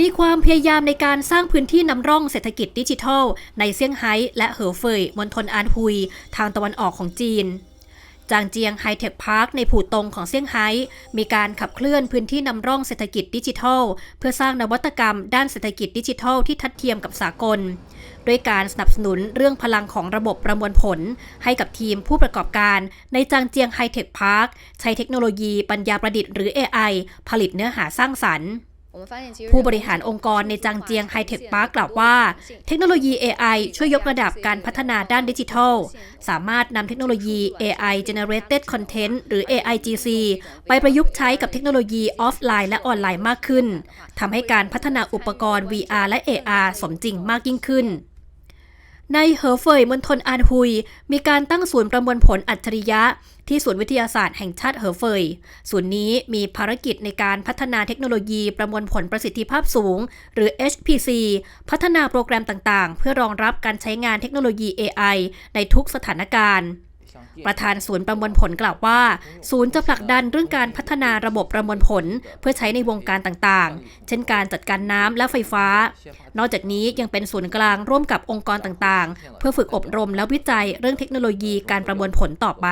มีความพยายามในการสร้างพื้นที่นำร่องเศรษฐกิจดิจิทัล ในเซี่ยงไฮ้และเหอเฟยมณฑลอานฮุย ทางตะวันออกของจีนจางเจียงไฮเทคพาร์คในผู่ตงของเซี่ยงไฮ้มีการขับเคลื่อนพื้นที่นำร่องเศรษฐกิจดิจิทัล เพื่อสร้างนวัตกรรมด้านเศรษฐกิจดิจิทัลที่ทัดเทียมกับสากล ด้วยการสนับสนุนเรื่องพลังของระบบประมวลผล ให้กับทีมผู้ประกอบการ ในจางเจียงไฮเทคพาร์คใช้เทคโนโลยีปัญญาประดิษฐ์หรือ AI ผลิตเนื้อหาสร้างสรรค์ ผู้บริหารองค์กรในจางเจียงไฮเทคพาร์คกล่าวว่า เทคโนโลยี AI ช่วยยกระดับการพัฒนาด้านดิจิทัล สามารถนำเทคโนโลยี AI Generated Content หรือ AIGC ไปประยุกต์ใช้กับเทคโนโลยีออฟไลน์และออนไลน์มากขึ้นทำให้การพัฒนาอุปกรณ์ VR และ AR สมจริงมากยิ่งขึ้น ในเหอเฟยมณฑลอานฮุย มีการตั้งศูนย์ประมวลผลอัจฉริยะ ที่ศูนย์วิทยาศาสตร์แห่งชาติเหอเฟย ศูนย์นี้มีภารกิจในการพัฒนาเทคโนโลยีประมวลผลประสิทธิภาพสูง หรือ HPC พัฒนาโปรแกรมต่างๆ เพื่อรองรับการใช้งานเทคโนโลยี AI ในทุกสถานการณ์ ประธานศูนย์ประมวลผลกล่าวว่า ศูนย์จะผลักดันเรื่องการพัฒนาระบบประมวลผล เพื่อใช้ในวงการต่างๆ เช่นการจัดการน้ำและไฟฟ้า นอกจากนี้ยังเป็นศูนย์กลางร่วมกับองค์กรต่างๆ เพื่อฝึกอบรมและวิจัยเรื่องเทคโนโลยีการประมวลผลต่อไป